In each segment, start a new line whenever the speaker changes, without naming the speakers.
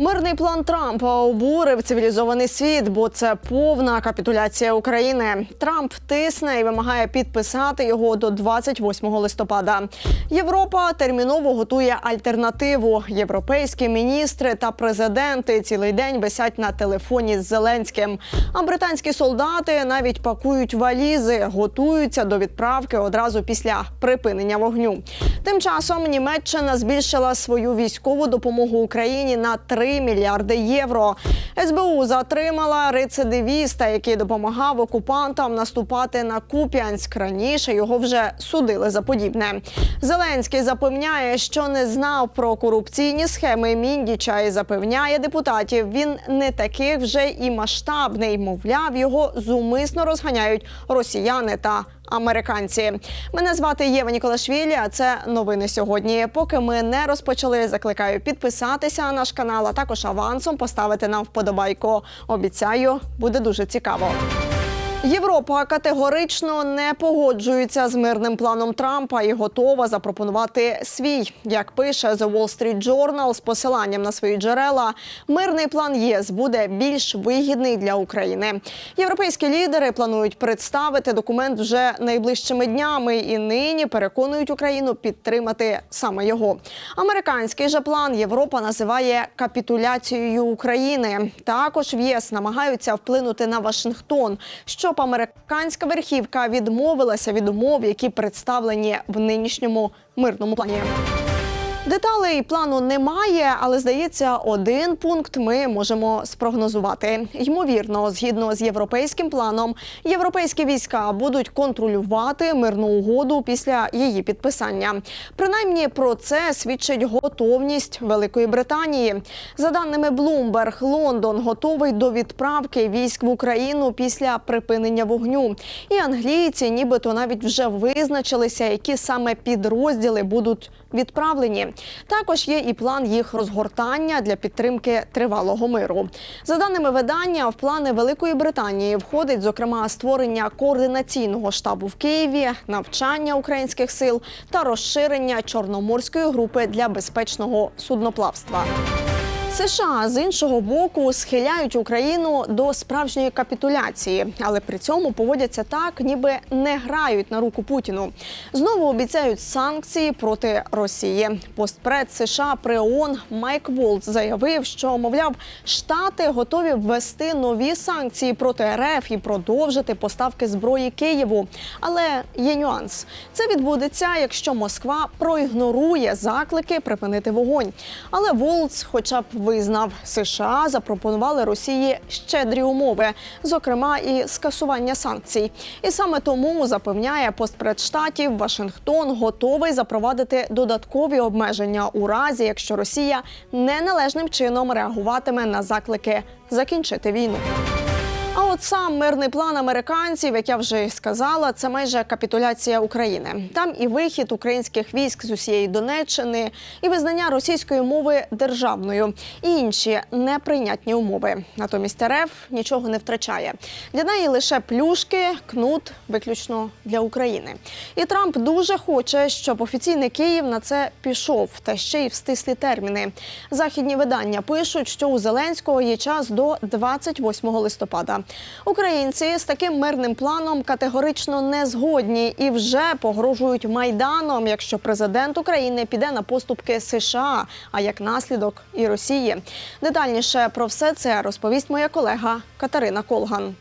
Мирний план Трампа обурив цивілізований світ, бо це повна капітуляція України. Трамп тисне і вимагає підписати його до 28 листопада. Європа терміново готує альтернативу. Європейські міністри та президенти цілий день висять на телефоні з Зеленським. А британські солдати навіть пакують валізи, готуються до відправки одразу після припинення вогню. Тим часом Німеччина збільшила свою військову допомогу Україні на 3 мільярди євро. СБУ затримала рецидивіста, який допомагав окупантам наступати на Куп'янськ. Раніше його вже судили за подібне. Зеленський запевняє, що не знав про корупційні схеми Міндіча і запевняє депутатів, він не таких вже і масштабний. Мовляв, його зумисно розганяють росіяни та американці. Мене звати Єва Ніколашвілі. А це новини сьогодні. Поки ми не розпочали, закликаю підписатися на наш канал, а також авансом поставити нам вподобайку. Обіцяю, буде дуже цікаво. Європа категорично не погоджується з мирним планом Трампа і готова запропонувати свій. Як пише The Wall Street Journal з посиланням на свої джерела, мирний план ЄС буде більш вигідний для України. Європейські лідери планують представити документ вже найближчими днями і нині переконують Україну підтримати саме його. Американський же план Європа називає капітуляцією України. Також в ЄС намагаються вплинути на Вашингтон, щоб американська верхівка відмовилася від умов, які представлені в нинішньому мирному плані. Деталей плану немає, але здається, один пункт ми можемо спрогнозувати. Ймовірно, згідно з європейським планом, європейські війська будуть контролювати мирну угоду після її підписання. Принаймні про це свідчить готовність Великої Британії. За даними Bloomberg, Лондон готовий до відправки військ в Україну після припинення вогню. І англійці, нібито навіть вже визначилися, які саме підрозділи будуть відправлені. Також є і план їх розгортання для підтримки тривалого миру. За даними видання, в плани Великої Британії входить зокрема створення координаційного штабу в Києві, навчання українських сил та розширення чорноморської групи для безпечного судноплавства. США з іншого боку схиляють Україну до справжньої капітуляції, але при цьому поводяться так, ніби не грають на руку Путіну. Знову обіцяють санкції проти Росії. Постпред США при ООН Майк Волц заявив, що мовляв, штати готові ввести нові санкції проти РФ і продовжити поставки зброї Києву. Але є нюанс: це відбудеться, якщо Москва проігнорує заклики припинити вогонь. Але Волц, хоча б визнав, США запропонували Росії щедрі умови, зокрема і скасування санкцій. І саме тому запевняє постпред штатів, Вашингтон готовий запровадити додаткові обмеження у разі, якщо Росія неналежним чином реагуватиме на заклики закінчити війну. От сам мирний план американців, як я вже сказала, це майже капітуляція України. Там і вихід українських військ з усієї Донеччини, і визнання російської мови державною, і інші неприйнятні умови. Натомість РФ нічого не втрачає. Для неї лише плюшки, кнут виключно для України. І Трамп дуже хоче, щоб офіційний Київ на це пішов, та ще й в стислі терміни. Західні видання пишуть, що у Зеленського є час до 28 листопада. Українці з таким мирним планом категорично не згодні і вже погрожують майданом, якщо президент України піде на поступки США, а як наслідок і Росії. Детальніше про все це розповість моя колега Катерина Колган.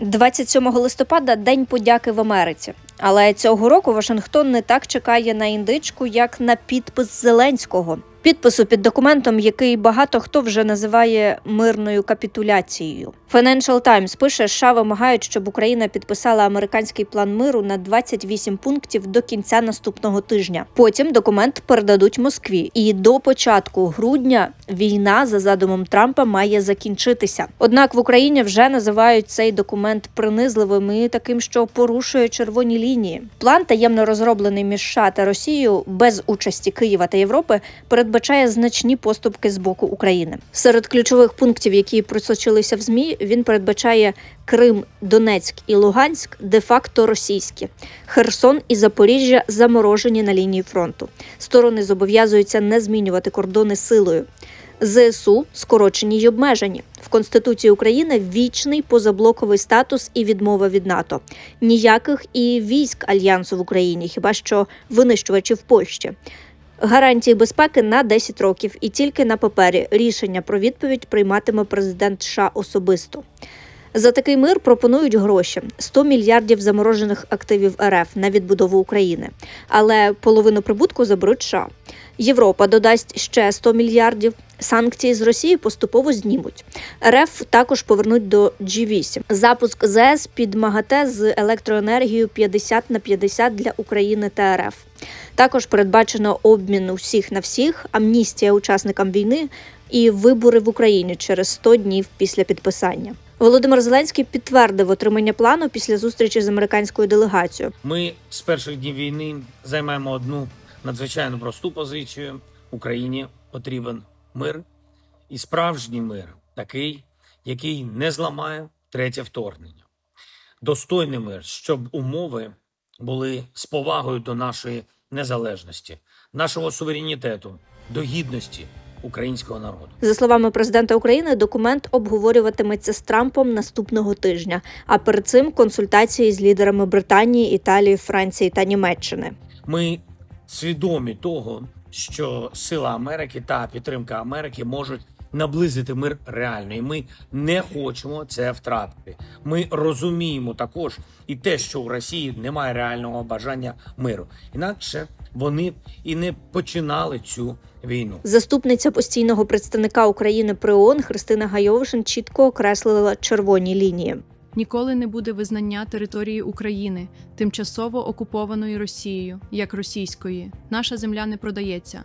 27 листопада День подяки в Америці. Але цього року Вашингтон не так чекає на індичку, як на підпис Зеленського. Підпису під документом, який багато хто вже називає мирною капітуляцією. Financial Times пише, США вимагають, щоб Україна підписала американський план миру на 28 пунктів до кінця наступного тижня. Потім документ передадуть Москві, і до початку грудня війна за задумом Трампа має закінчитися. Однак в Україні вже називають цей документ принизливим і таким, що порушує червоні лінії. План таємно розроблений між США та Росією без участі Києва та Європи передбачає передбачає значні поступки з боку України. Серед ключових пунктів, які просочилися в змі, він передбачає Крим, Донецьк і Луганськ де-факто російські, Херсон і Запоріжжя заморожені на лінії фронту. Сторони зобов'язуються не змінювати кордони силою. ЗСУ скорочені й обмежені. В Конституції України вічний позаблоковий статус і відмова від НАТО. Ніяких і військ альянсу в Україні, хіба що винищувачі в Польщі. Гарантії безпеки на 10 років, і тільки на папері рішення про відповідь прийматиме президент США особисто. За такий мир пропонують гроші 100 мільярдів заморожених активів РФ на відбудову України, але половину прибутку заберуть США. Європа додасть ще 100 мільярдів. Санкції з Росії поступово знімуть. РФ також повернуть до G8. Запуск ЗС під МАГАТЕ з електроенергією 50 на 50 для України та РФ. Також передбачено обмін усіх на всіх, амністія учасникам війни і вибори в Україні через 100 днів після підписання. Володимир Зеленський підтвердив отримання плану після зустрічі з американською делегацією.
Ми з перших днів війни займаємо одну надзвичайно просту позицію. Україні потрібен мир і справжній мир, такий, який не зламає третє вторгнення. Достойний мир, щоб умови були з повагою до нашої незалежності, нашого суверенітету, до гідності українського народу.
За словами президента України, документ обговорюватиметься з Трампом наступного тижня. А перед цим консультації з лідерами Британії, Італії, Франції та Німеччини.
Ми свідомі того, що сила Америки та підтримка Америки можуть наблизити мир реально, і ми не хочемо це втратити. Ми розуміємо також і те, що у Росії немає реального бажання миру. Інакше вони і не починали цю війну.
Заступниця постійного представника України при ООН Христина Гайовишин чітко окреслила червоні лінії.
Ніколи не буде визнання території України, тимчасово окупованої Росією, як російської. Наша земля не продається.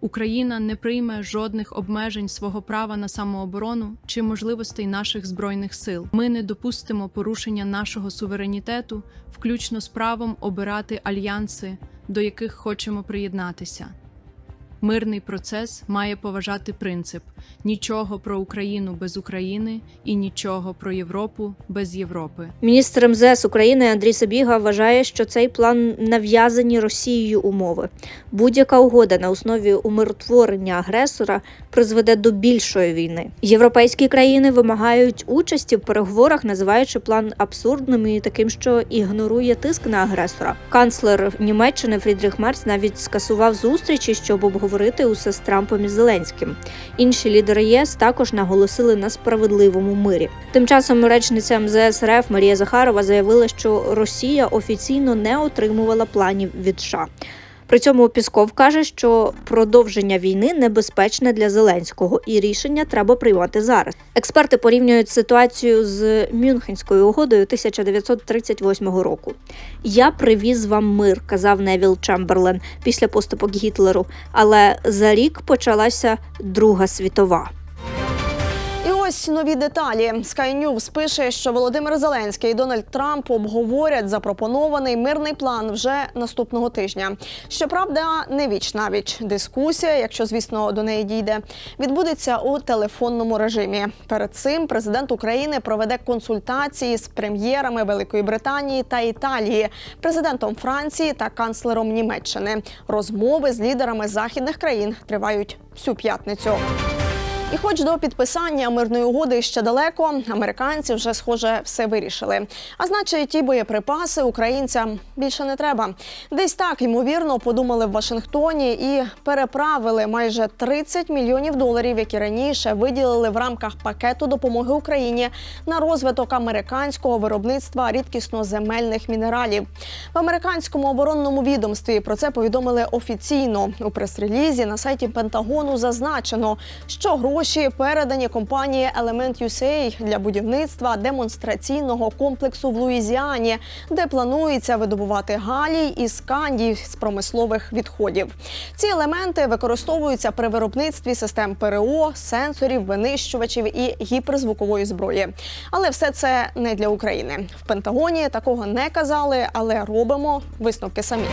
Україна не прийме жодних обмежень свого права на самооборону чи можливостей наших збройних сил. Ми не допустимо порушення нашого суверенітету, включно з правом обирати альянси, до яких хочемо приєднатися. Мирний процес має поважати принцип нічого про Україну без України і нічого про Європу без Європи.
Міністр МЗС України Андрій Сабіга вважає, що цей план нав'язані Росією умови. Будь-яка угода на основі умиротворення агресора призведе до більшої війни. Європейські країни вимагають участі в переговорах, називаючи план абсурдним і таким, що ігнорує тиск на агресора. Канцлер Німеччини Фрідріх Мерц навіть скасував зустрічі, щоб обговорити усе з Трампом і Зеленським. Інші лідери ЄС також наголосили на справедливому мирі. Тим часом речниця МЗС РФ Марія Захарова заявила, що Росія офіційно не отримувала планів від США. При цьому Пісков каже, що продовження війни небезпечне для Зеленського, і рішення треба приймати зараз. Експерти порівнюють ситуацію з Мюнхенською угодою 1938 року. Я привіз вам мир, казав Невіл Чемберлен після поступок Гітлеру. Але за рік почалася Друга світова.
Ось нові деталі. Sky News пише, що Володимир Зеленський і Дональд Трамп обговорять запропонований мирний план вже наступного тижня. Щоправда, не віч навіч дискусія, якщо звісно до неї дійде, відбудеться у телефонному режимі. Перед цим президент України проведе консультації з прем'єрами Великої Британії та Італії, президентом Франції та канцлером Німеччини. Розмови з лідерами західних країн тривають всю п'ятницю. І, хоч до підписання мирної угоди ще далеко, американці вже схоже все вирішили. А значить, ті боєприпаси українцям більше не треба. Десь так ймовірно подумали в Вашингтоні і переправили майже 30 мільйонів доларів, які раніше виділили в рамках пакету допомоги Україні на розвиток американського виробництва рідкісно-земельних мінералів. В американському оборонному відомстві про це повідомили офіційно у прес-релізі на сайті Пентагону. Зазначено, що гроші передані компанії Element USA для будівництва демонстраційного комплексу в Луїзіані, де планується видобувати галій і скандій з промислових відходів. Ці елементи використовуються при виробництві систем ПРО, сенсорів, винищувачів і гіперзвукової зброї. Але все це не для України. В Пентагоні такого не казали, але робимо висновки самі.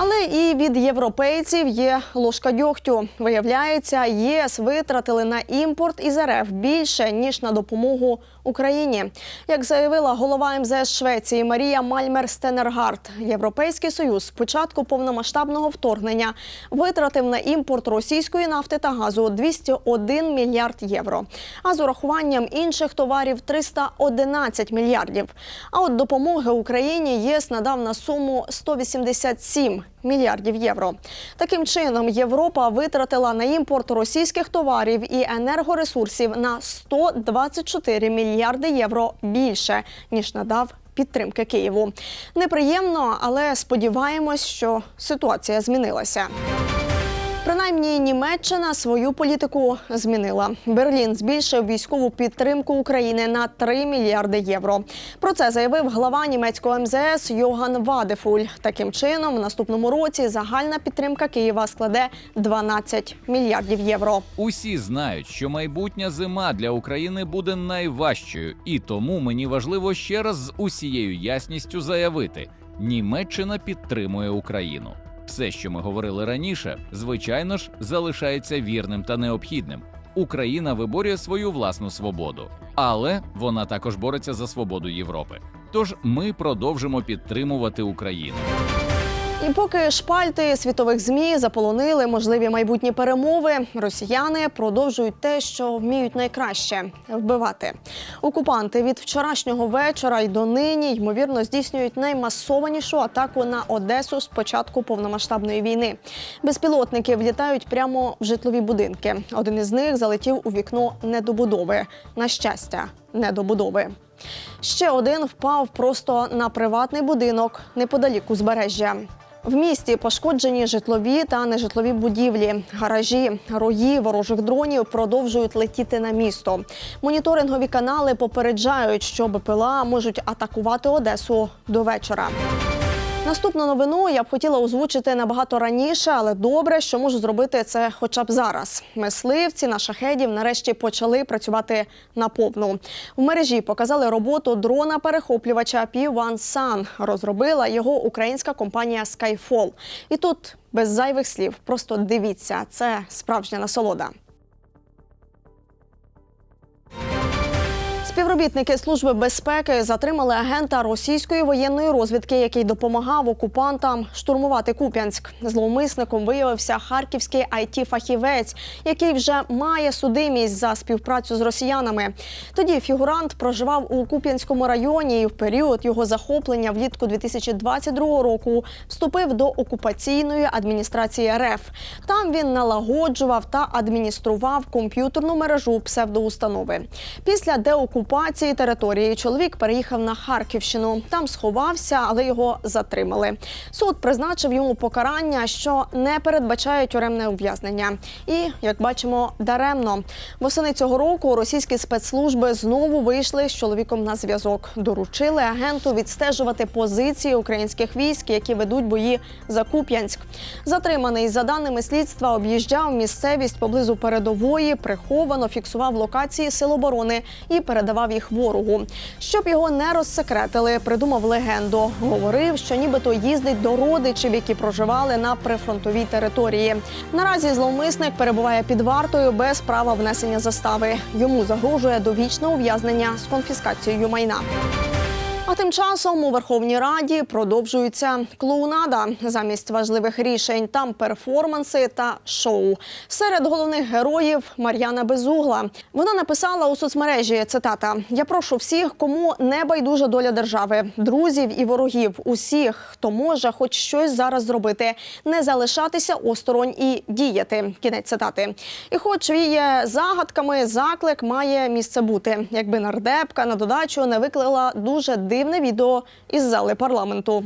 Але і від європейців є ложка дьогтю. Виявляється, ЄС витратили на імпорт із РФ більше ніж на допомогу Україні. Як заявила голова МЗС Швеції Марія Мальмер Стенергард, Європейський союз з початку повномасштабного вторгнення витратив на імпорт російської нафти та газу 201 мільярд євро. А з урахуванням інших товарів 311 мільярдів. А от допомоги Україні єС надав на суму 187 мільярдів євро. Таким чином, Європа витратила на імпорт російських товарів і енергоресурсів на 124 мільярди євро більше ніж надав. Підтримки Києву неприємно, але сподіваємось, що ситуація змінилася. Принаймні, Німеччина свою політику змінила. Берлін збільшив військову підтримку України на 3 мільярди євро. Про це заявив глава німецького МЗС Йоган Вадефуль. Таким чином, в наступному році загальна підтримка Києва складе 12 мільярдів євро.
Усі знають, що майбутня зима для України буде найважчою, і тому мені важливо ще раз з усією ясністю заявити: Німеччина підтримує Україну. Все, що ми говорили раніше, звичайно ж, залишається вірним та необхідним. Україна виборює свою власну свободу, але вона також бореться за свободу Європи. Тож ми продовжимо підтримувати Україну.
І поки шпальти світових змі заполонили можливі майбутні перемови, росіяни продовжують те, що вміють найкраще вбивати. Окупанти від вчорашнього вечора й до нині ймовірно здійснюють наймасованішу атаку на Одесу з початку повномасштабної війни. Безпілотники влітають прямо в житлові будинки. Один із них залетів у вікно недобудови. На щастя, недобудови. Ще один впав просто на приватний будинок неподалік узбережжя. В місті пошкоджені житлові та нежитлові будівлі, гаражі, рої ворожих дронів продовжують летіти на місто. Моніторингові канали попереджають, що БПЛА можуть атакувати Одесу до вечора. Наступну новину я б хотіла озвучити набагато раніше, але добре, що можу зробити це хоча б зараз. Мисливці на шахедів нарешті почали працювати наповну. В мережі показали роботу дрона перехоплювача P1 Sun. Розробила його українська компанія Skyfall. І тут без зайвих слів, просто дивіться, це справжня насолода. Співробітники служби безпеки затримали агента російської воєнної розвідки, який допомагав окупантам штурмувати Куп'янськ. Зловмисником виявився харківський it фахівець який вже має судимість за співпрацю з росіянами. Тоді фігурант проживав у Куп'янському районі і в період його захоплення влітку 2022 року вступив до окупаційної адміністрації РФ. Там він налагоджував та адміністрував комп'ютерну мережу псевдоустанови. Після деокупації території чоловік переїхав на Харківщину. Там сховався, але його затримали. Суд призначив йому покарання, що не передбачає тюремне ув'язнення. І як бачимо, даремно восени цього року російські спецслужби знову вийшли з чоловіком на зв'язок. Доручили агенту відстежувати позиції українських військ, які ведуть бої за Куп'янськ. Затриманий за даними слідства об'їжджав місцевість поблизу передової, приховано фіксував локації сил оборони і передавав їх ворогу. Щоб його не розсекретили, придумав легенду. Говорив, що нібито їздить до родичів, які проживали на прифронтовій території. Наразі зловмисник перебуває під вартою без права внесення застави. Йому загрожує довічне ув'язнення з конфіскацією майна. А тим часом у Верховній Раді продовжується клоунада. Замість важливих рішень там перформанси та шоу. Серед головних героїв Мар'яна Безугла. Вона написала у соцмережі цитата: Я прошу всіх, кому не байдужа доля держави, друзів і ворогів, усіх, хто може хоч щось зараз зробити, не залишатися осторонь і діяти. Кінець цитати. І, хоч віє загадками, заклик має місце бути, якби нардепка на додачу не виклала дуже дивне відео із зали парламенту.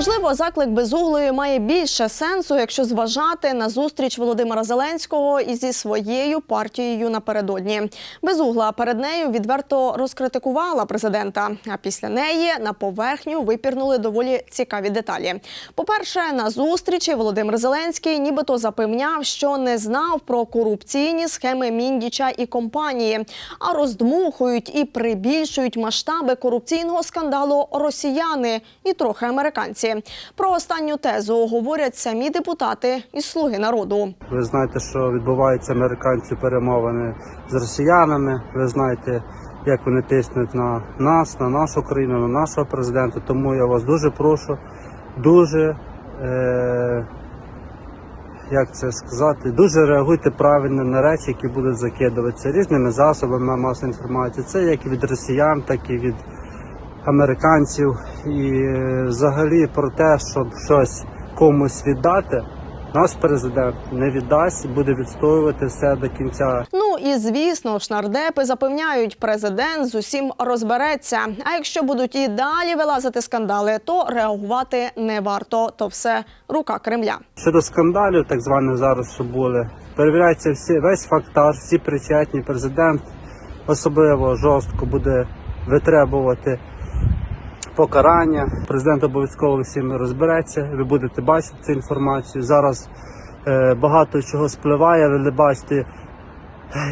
Можливо, заклик безуглої має більше сенсу, якщо зважати на зустріч Володимира Зеленського із зі своєю партією напередодні. Безугла перед нею відверто розкритикувала президента. А після неї на поверхню випірнули доволі цікаві деталі. По-перше, на зустрічі Володимир Зеленський нібито запевняв, що не знав про корупційні схеми Міндіча і компанії, а роздмухують і прибільшують масштаби корупційного скандалу росіяни і трохи американці. Про останню тезу говорять самі депутати із Слуги народу.
Ви знаєте, що відбуваються американці перемовини з росіянами. Ви знаєте, як вони тиснуть на нас, на нашу країну, на нашого президента. Тому я вас дуже прошу, дуже. Е- як це сказати, дуже реагуйте правильно на речі, які будуть закидуватися різними засобами масової інформації. Це як і від росіян, так і від американців. І е, взагалі про те, щоб щось комусь віддати, наш президент не віддасть, буде відстоювати все до кінця.
Ну і звісно ж, нардепи запевняють, президент з усім розбереться. А якщо будуть і далі вилазити скандали, то реагувати не варто. То все рука Кремля.
Щодо скандалів, так званих зараз, що були, перевіряється всі весь фактаж, всі причетні. Президент особливо жорстко буде витребувати покарання. Президент обов'язково всім розбереться. Ви будете бачити цю інформацію. Зараз е, багато чого спливає. Ви не бачите,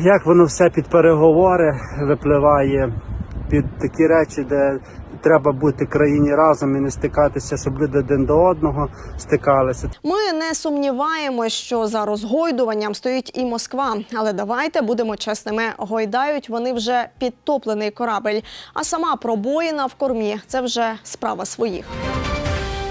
як воно все під переговори випливає, під такі речі, де треба бути країні разом і не стикатися, щоб люди один до одного стикалися.
Ми не сумніваємося, що за розгойдуванням стоїть і Москва. Але давайте будемо чесними. Гойдають вони вже підтоплений корабель. А сама пробоїна в кормі це вже справа своїх.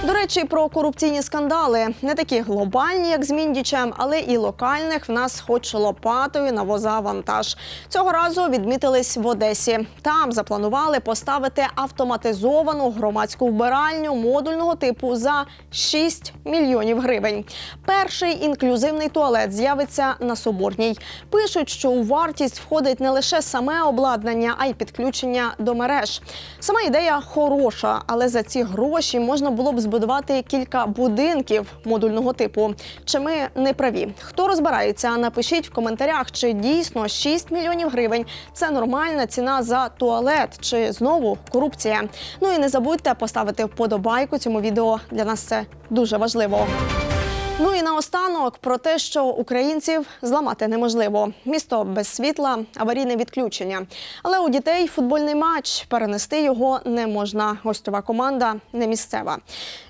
До речі, про корупційні скандали не такі глобальні, як з Міндічем, але і локальних в нас хоч лопатою навоза вантаж. Цього разу відмітились в Одесі. Там запланували поставити автоматизовану громадську вбиральню модульного типу за 6 мільйонів гривень. Перший інклюзивний туалет з'явиться на Соборній. Пишуть, що у вартість входить не лише саме обладнання, а й підключення до мереж. Сама ідея хороша, але за ці гроші можна було б збудувати кілька будинків модульного типу. Чи ми не праві? Хто розбирається? Напишіть в коментарях, чи дійсно 6 мільйонів гривень це нормальна ціна за туалет, чи знову корупція. Ну і не забудьте поставити вподобайку цьому відео. Для нас це дуже важливо. Ну і наостанок про те, що українців зламати неможливо. Місто без світла, аварійне відключення. Але у дітей футбольний матч перенести його не можна. Гостьова команда не місцева.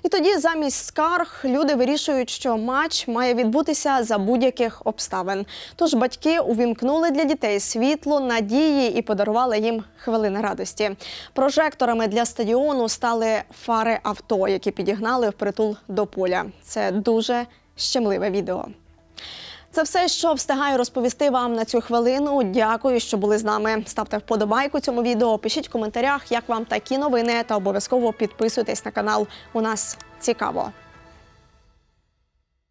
І тоді замість скарг люди вирішують, що матч має відбутися за будь-яких обставин. Тож батьки увімкнули для дітей світло, надії і подарували їм хвилини радості. Прожекторами для стадіону стали фари авто, які підігнали впритул до поля. Це дуже щемливе відео. Це все, що встигаю розповісти вам на цю хвилину. Дякую, що були з нами. Ставте вподобайку цьому відео, пишіть в коментарях, як вам такі новини, та обов'язково підписуйтесь на канал. У нас цікаво.